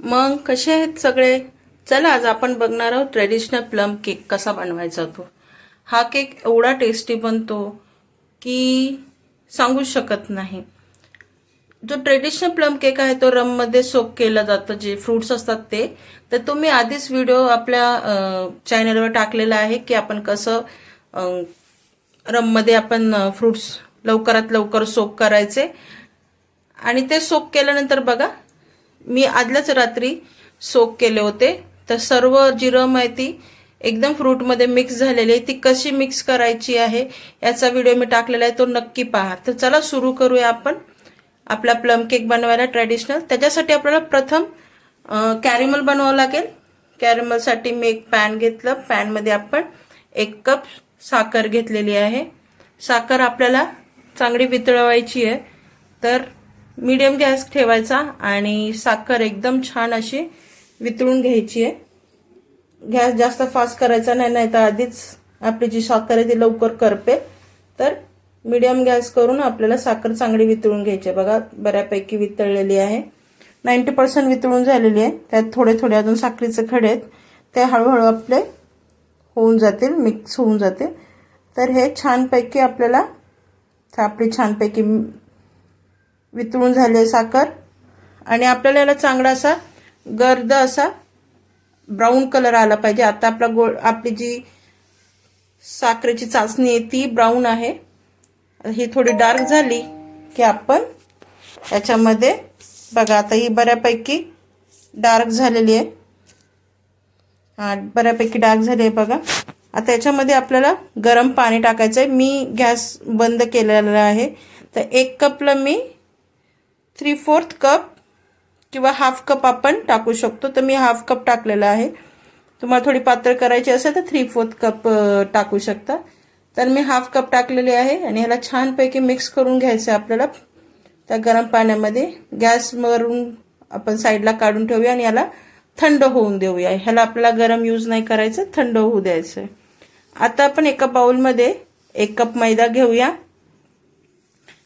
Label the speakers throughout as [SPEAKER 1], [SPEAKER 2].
[SPEAKER 1] मग कसे आहेत सगळे? चला आज आपण बघणार आहोत ट्रेडिशनल प्लम केक कसा बनवायचा तो. हा केक एवढा टेस्टी बनतो की सांगूच शकत नाही. जो ट्रेडिशनल प्लम केक आहे तो रममध्ये सोप केला जातं जे फ्रूट्स असतात ते. तर तो मी आधीच व्हिडिओ आपल्या चॅनलवर टाकलेला आहे की आपण कसं रममध्ये आपण फ्रूट्स लवकरात लवकर सोप करायचे. आणि ते सोप केल्यानंतर बघा मी आदल्याच रात्री सोक केले होते. तर सर्व जी रम आहे ती एकदम फ्रूटमध्ये मिक्स झालेली आहे. ती कशी मिक्स करायची आहे याचा व्हिडिओ मी टाकलेला आहे. तो नक्की पहा. तर चला सुरू करूया आपण आपला प्लम केक बनवायला ट्रॅडिशनल त्याच्यासाठी आपल्याला प्रथम कॅरेमल बनवावं लागेल. कॅरेमलसाठी मी एक पॅन घेतलं. पॅनमध्ये आपण एक कप साखर घेतलेली आहे. साखर आपल्याला चांगली वितळवायची आहे. तर मीडियम गॅस ठेवायचा आणि साखर एकदम छान अशी वितळून घ्यायची आहे. गॅस जास्त फास्ट करायचा नाही नाही तर आधीच आपली जी साखर आहे ती लवकर करपे. तर मीडियम गॅस करून आपल्याला साखर चांगली वितळून घ्यायची आहे. बघा बऱ्यापैकी वितळलेली आहे. नाईन्टी पर्सेंट वितळून झालेली आहे. त्यात थोडे थोडे अजून साखरेचे खडे आहेत. ते हळूहळू आपले होऊन जातील मिक्स होऊन जातील. तर हे छानपैकी आपल्याला आपली छानपैकी वितळून झाले साखर. आणि आपल्याला याला चांगला असा गर्द असा ब्राऊन कलर आला पाहिजे. आता आपला गोळ आपली जी साखरेची चाचणी आहे ती ब्राऊन आहे. ही थोडी डार्क झाली की आपण याच्यामध्ये बघा आता ही बऱ्यापैकी डार्क झालेली आहे. हा बऱ्यापैकी डार्क झाली आहे बघा. आता याच्यामध्ये आपल्याला गरम पाणी टाकायचं आहे मी गॅस बंद केलेला आहे. तर एक कपला मी थ्री फोर्थ कप किंवा हाफ कप आपण टाकू शकतो. तर मी हाफ कप टाकलेला आहे. तुम्हाला थोडी पातळ करायची असेल तर थ्री फोर्थ कप टाकू शकता. तर मी हाफ कप टाकलेले आहे आणि ह्याला छानपैकी मिक्स करून घ्यायचं आहे आपल्याला. त्या गरम पाण्यामध्ये गॅसवरून आपण साईडला काढून ठेवूया आणि याला थंड होऊन देऊया. ह्याला आपल्याला गरम यूज नाही करायचं थंड होऊ द्यायचं. आता आपण एका बाउलमध्ये एक कप मैदा घेऊया.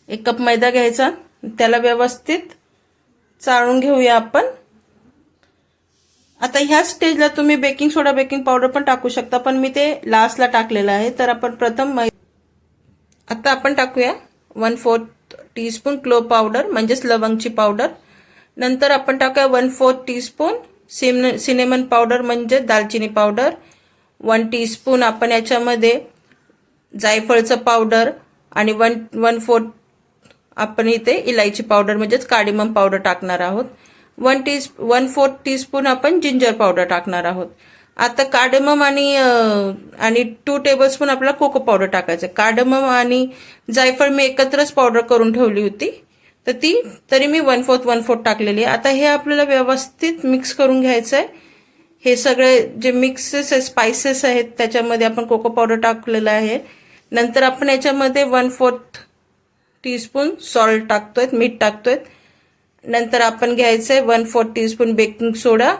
[SPEAKER 1] एक कप मैदा घ्यायचा. त्याला व्यवस्थित चाळून घेऊया आपण. आता ह्या स्टेजला तुम्ही बेकिंग सोडा बेकिंग पावडर पण टाकू शकता पण मी ते लास्टला टाकलेलं आहे. तर आपण प्रथम आता आपण टाकूया one fourth teaspoon clove powder म्हणजेच लवंगची पावडर नंतर आपण टाकूया वन फोर्थ टीस्पून सिम सिनेमन पावडर म्हणजे दालचिनी पावडर वन टीस्पून आपण याच्यामध्ये जायफळचं पावडर आणि वन वन फोर्थ आपण इथे इलायची पावडर म्हणजेच कार्डिमम पावडर टाकणार आहोत. One tea one fourth teaspoon आपण जिंजर पावडर टाकणार आहोत. आता कार्डमम आणि आणि टू टेबलस्पून आपल्याला कोको पावडर टाकायचं. कार्डमम आणि जायफळ मी एकत्रच पावडर करून ठेवली होती. तर ती तरी मी वन फोर्थ वन फोर्थ टाकलेली आहे. आता हे आपल्याला व्यवस्थित मिक्स करून घ्यायचं आहे हे सगळे जे मिक्सेस आहे स्पायसेस आहेत त्याच्यामध्ये आपण कोको पावडर टाकलेलं आहे. नंतर आपण याच्यामध्ये वन फोर्थ टीस्पून सॉल्ट टाकतोय मीठ टाकतोय. नंतर आपण घ्यायचंय one fourth teaspoon baking soda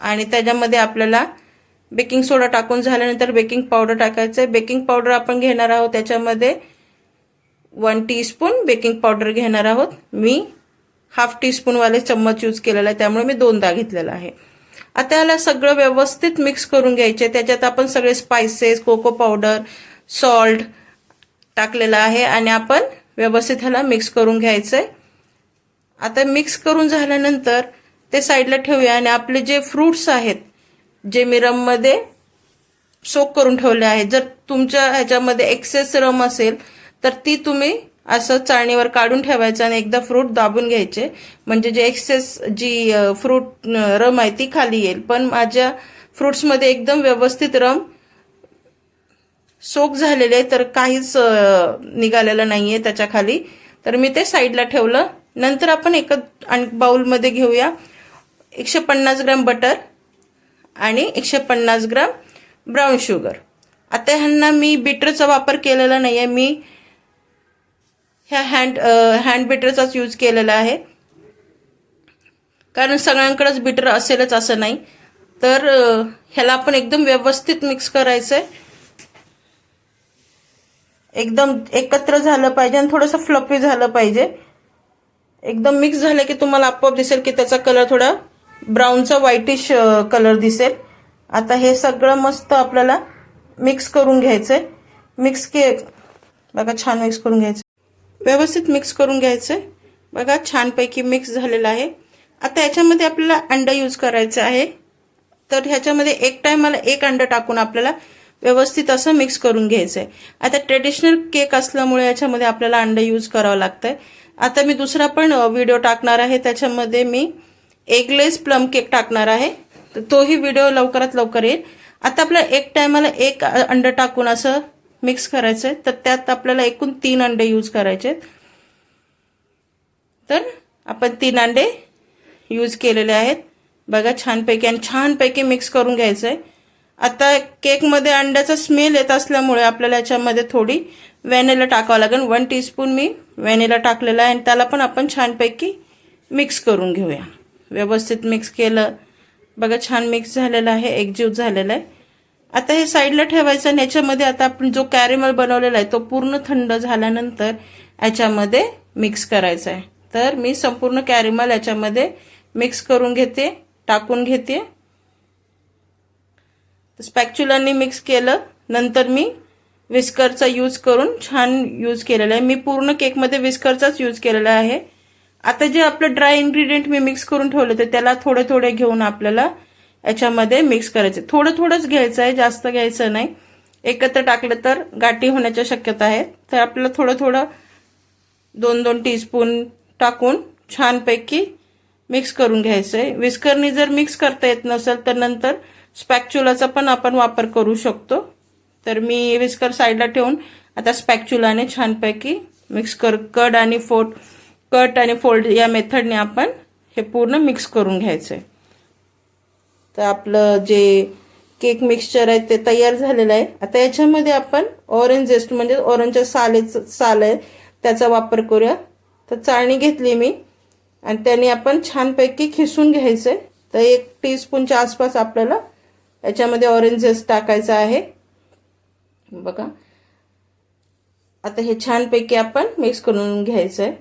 [SPEAKER 1] आणि त्याच्यामध्ये आपल्याला बेकिंग सोडा टाकून झाल्यानंतर बेकिंग पावडर टाकायचं आहे बेकिंग पावडर आपण घेणार आहोत त्याच्यामध्ये वन टीस्पून बेकिंग पावडर घेणार आहोत. मी हाफ टीस्पूनवाले चम्मच यूज केलेला आहे त्यामुळे मी दोनदा घेतलेला आहे. आता याला सगळं व्यवस्थित मिक्स करून घ्यायचे त्याच्यात आपण सगळे स्पायसेस कोको पावडर सॉल्ट टाकलेला आहे आणि आपण व्यवस्थित ह्याला मिक्स करून घ्यायचं आहे आता मिक्स करून झाल्यानंतर ते साईडला ठेवूया आणि आपले जे फ्रूट्स आहेत जे मी रममध्ये सोक करून ठेवले आहेत जर तुमच्या ह्याच्यामध्ये एक्सेस रम असेल तर ती तुम्ही असं चाळणीवर काढून ठेवायचं आणि एकदा फ्रूट दाबून घ्यायचे. म्हणजे जे एक्सेस जी फ्रूट रम आहे ती खाली येईल. पण माझ्या फ्रूट्समध्ये एकदम व्यवस्थित रम सोक झालेले आहे तर काहीच निघालेलं नाहीये त्याच्याखाली. तर मी ते साईडला ठेवलं. नंतर आपण एक आणि बाउलमध्ये घेऊया. एकशे पन्नास ग्राम बटर आणि एकशे पन्नास ग्राम ब्राऊन शुगर. आता ह्यांना मी बिटरचा वापर केलेला नाही आहे मी ह्या हँड हँड बिटरचाच यूज केलेला आहे. कारण सगळ्यांकडेच बिटर असेलच असं नाही. तर ह्याला आपण एकदम व्यवस्थित मिक्स करायचं आहे एकदम एकत्र झालं पाहिजे आणि थोडंसं फ्लफी झालं पाहिजे. एकदम मिक्स झालं की तुम्हाला आपोआप दिसेल की त्याचा कलर थोडा ब्राऊनचा व्हाईटिश कलर दिसेल. आता हे सगळं मस्त आपल्याला मिक्स करून घ्यायचंय. मिक्स के बघा छान मिक्स करून घ्यायचं व्यवस्थित मिक्स करून घ्यायचंय. बघा छानपैकी मिक्स झालेलं आहे. आता याच्यामध्ये आपल्याला अंडं यूज करायचं आहे. तर ह्याच्यामध्ये एक टायमाला एक अंडं टाकून आपल्याला व्यवस्थित असं मिक्स करून घ्यायचं आहे आता ट्रेडिशनल केक असल्यामुळे याच्यामध्ये आपल्याला अंडं यूज करावं लागतंय. आता मी दुसरा पण व्हिडिओ टाकणार आहे. त्याच्यामध्ये मी एगलेस प्लम केक टाकणार आहे. तर तोही व्हिडिओ लवकरात लवकर येईल. आता आपल्या एक टायमाला एक अंडं टाकून असं मिक्स करायचं आहे तर त्यात आपल्याला एकूण तीन अंडे यूज करायचे आहेत. तर आपण तीन अंडे यूज केलेले आहेत. बघा छानपैकी आणि छानपैकी मिक्स करून घ्यायचं आहे आता केकमध्ये अंड्याचा स्मेल येत असल्यामुळे आपल्याला याच्यामध्ये थोडी व्हॅनिला टाकावं लागेल. वन टीस्पून मी व्हॅनिला टाकलेला आहे आणि त्याला पण आपण छानपैकी मिक्स करून घेऊया. व्यवस्थित मिक्स केलं. बघा छान मिक्स झालेलं आहे. एकजीव झालेला आहे. आता हे साईडला ठेवायचं आणि याच्यामध्ये आता आपण जो कॅरेमल बनवलेला आहे तो पूर्ण थंड झाल्यानंतर याच्यामध्ये मिक्स करायचा आहे. तर मी संपूर्ण कॅरेमल याच्यामध्ये मिक्स करून घेते टाकून घेते. स्पॅक्च्युलांनी मिक्स केलं. नंतर मी विस्करचा यूज करून छान यूज केलेला आहे. मी पूर्ण केकमध्ये विस्करचाच यूज केलेला आहे. आता जे आपलं ड्राय इन्ग्रेडियंट मी मिक्स करून ठेवलं तर त्याला थोडे थोडे घेऊन आपल्याला याच्यामध्ये मिक्स करायचे थोडं थोडंच घ्यायचं आहे जास्त घ्यायचं नाही. एकत्र टाकलं तर गाठी होण्याच्या शक्यता आहे. तर आपल्याला थोडं थोडं दोन दोन टीस्पून टाकून छानपैकी मिक्स करून घ्यायचं आहे विस्करनी जर मिक्स करता येत नसेल तर नंतर स्पॅक्च्युलाचा पण आपण वापर करू शकतो. तर मी विस्कर साईडला ठेवून आता स्पॅक्च्युलाने छानपैकी मिक्स कर कट आणि फोट कट आणि फोल्ड या मेथडने आपण हे पूर्ण मिक्स करून घ्यायचं आहे तर आपलं जे केक मिक्सचर आहे ते तयार झालेलं आहे. आता याच्यामध्ये आपण ऑरेंज जेस्ट म्हणजे ऑरेंजच्या सालेचं साल आहे त्याचा वापर करूया. तर चाळणी घेतली मी. आणि त्याने आपण छानपैकी खिसून घ्यायचं. आहे तर एक टीस्पूनच्या आसपास आपल्याला याच्यामध्ये ऑरेंजेस टाकायचं आहे. बघा. आता हे छानपैकी आपण मिक्स करून घ्यायचं आहे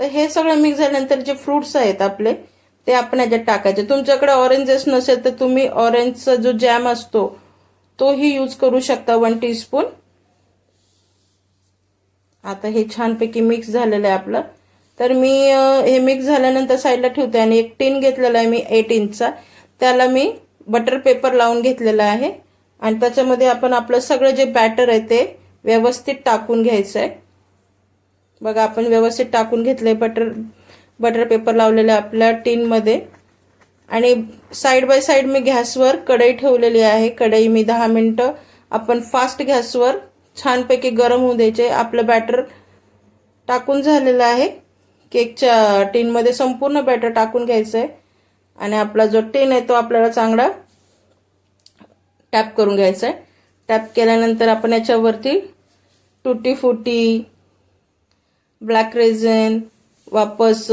[SPEAKER 1] तर हे सगळं मिक्स झाल्यानंतर जे फ्रुट्स आहेत आपले ते आपण याच्यात टाकायचे. तुमच्याकडे ऑरेंजेस नसेल तर तुम्ही ऑरेंजचा जो जॅम असतो तोही यूज करू शकता वन टीस्पून आता हे छानपैकी मिक्स झालेलं आहे आपलं. तर मी हे मिक्स झाल्यानंतर साईडला ठेवते आणि एक टीन घेतलेला आहे मी एट इंचचा त्याला मी बटर पेपर लावून घेतलेला आहे. आणि त्याच्यामध्ये आपण आपलं सगळं जे बॅटर आहे ते व्यवस्थित टाकून घ्यायचं आहे बघा आपण व्यवस्थित टाकून घेतलंय बटर बटर पेपर लावलेलं आपल्या टीनमध्ये आणि साईड बाय साईड मी गॅसवर कढई ठेवलेली आहे. कढई मी दहा मिनटं आपण फास्ट गॅसवर छानपैकी गरम होऊ द्यायचे. आपलं बॅटर टाकून झालेलं आहे. केकच्या टीनमध्ये संपूर्ण बॅटर टाकून घ्यायचं आहे आणि आपला जो टीन आहे तो आपल्याला चांगला टॅप करून घ्यायचा आहे टॅप केल्यानंतर आपण याच्यावरती टुटी फुटी ब्लॅक रेझन वापस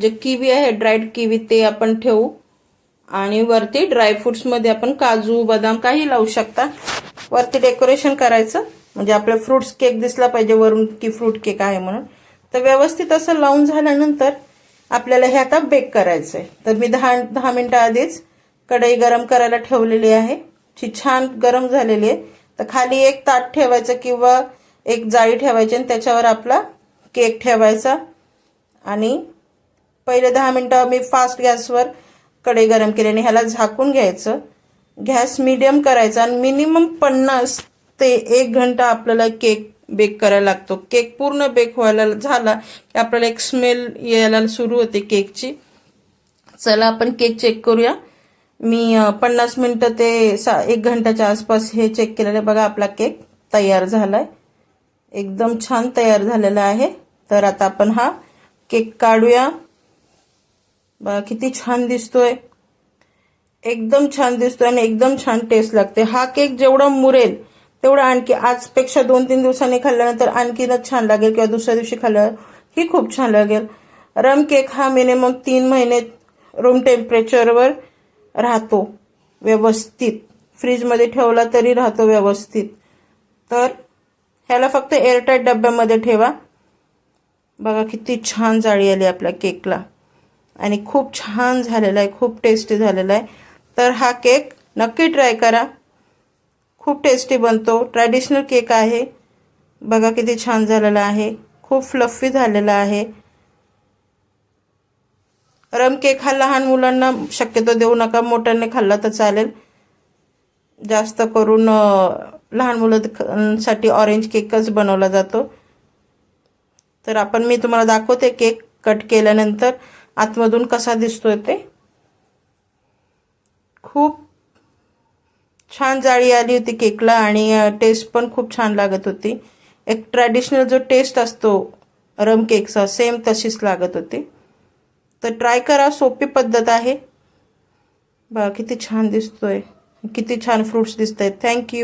[SPEAKER 1] जे किवी आहे ड्राईड किवी ते आपण ठेवू. आणि वरती ड्रायफ्रुट्समध्ये आपण काजू बदाम काही लावू शकता. वरती डेकोरेशन करायचं. म्हणजे आपलं फ्रुट्स केक दिसला पाहिजे वरून की फ्रूट केक आहे म्हणून. तर व्यवस्थित असं लावून झाल्यानंतर आपल्याला हे आता बेक करायचं आहे तर मी दहा दहा मिनटं आधीच कढई गरम करायला ठेवलेली आहे. ती छान गरम झालेली आहे. तर खाली एक ताट ठेवायचं किंवा एक जाळी ठेवायची आणि त्याच्यावर आपला केक ठेवायचा. आणि पहिले दहा मिनटं मी फास्ट गॅसवर कढई गरम केली आणि ह्याला झाकून घ्यायचं. गॅस मिडियम करायचा आणि मिनिमम पन्नास ते एक घंटा आपल्याला केक बेक करायला लागतो. केक पूर्ण बेक व्हायला झाला की आपल्याला एक स्मेल यायला सुरू होते केकची चला आपण केक चेक करूया. मी पन्नास मिनटं ते सा एक घंट्याच्या आसपास हे चेक केलेलं आहे. बघा आपला केक तयार झाला आहे एकदम छान तयार झालेला आहे. तर आता आपण हा केक काढूया. बघा किती छान दिसतोय. एकदम छान दिसतोय आणि एकदम छान टेस्ट लागते. हा केक जेवढा मुरेल तेवढं आणखी आजपेक्षा दोन तीन दिवसांनी खाल्ल्यानंतर आणखीनच छान लागेल किंवा दुसऱ्या दिवशी खाल्ल्यावर ही खूप छान लागेल. रम केक हा मिनिमम तीन महिने रूम टेम्परेचरवर राहतो. व्यवस्थित. फ्रीजमध्ये ठेवला तरी राहतो व्यवस्थित. तर ह्याला फक्त एअरटाईट डब्यामध्ये ठेवा. बघा किती छान जाळी आली आपल्या केकला. आणि खूप छान झालेला आहे खूप टेस्टी झालेला आहे. तर हा केक नक्की ट्राय करा. खूप टेस्टी बनतो. ट्रॅडिशनल केक आहे. बघा किती छान झालेला आहे. खूप फ्लफी झालेला आहे. रम केक हा लहान मुलांना शक्यतो देऊ नका. मोठ्याने खाल्ला तर चालेल. जास्त करून लहान मुलांसाठी ऑरेंज केकच बनवला जातो. तर आपण मी तुम्हाला दाखवते केक कट केल्यानंतर आतमधून कसा दिसतोय ते. खूप छान जाळी आली होती केकला आणि टेस्ट पण खूप छान लागत होती. एक ट्रॅडिशनल जो टेस्ट असतो रम केकचा सेम तशीच लागत होती. तर ट्राय करा सोपी पद्धत आहे. बा किती छान दिसतोय. किती छान फ्रुट्स दिसत आहेत थँक्यू